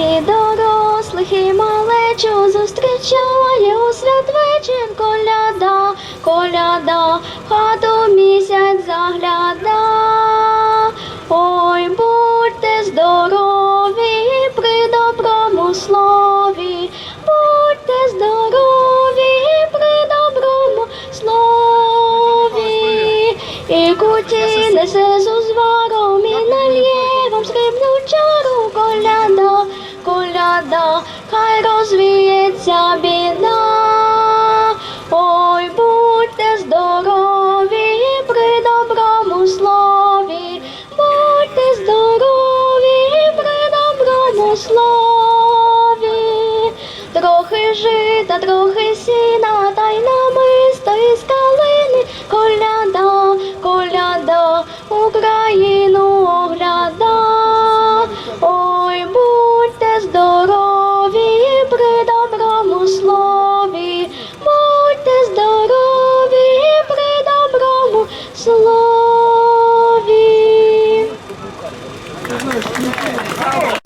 і дорослих, і малечу зустрічає у святвечір коляда, коляда, хату місяць загляда. Ой, будьте здорові при доброму слові, будьте здорові при доброму слові. І куті несе з узваром розвіється біда. Ой, будьте здорові при доброму слові, будьте здорові при доброму слові. Трохи жита, трохи сіна, та й намисто із калини. Коляда, коляда, Україну огляда. Ой, будьте здорові слові.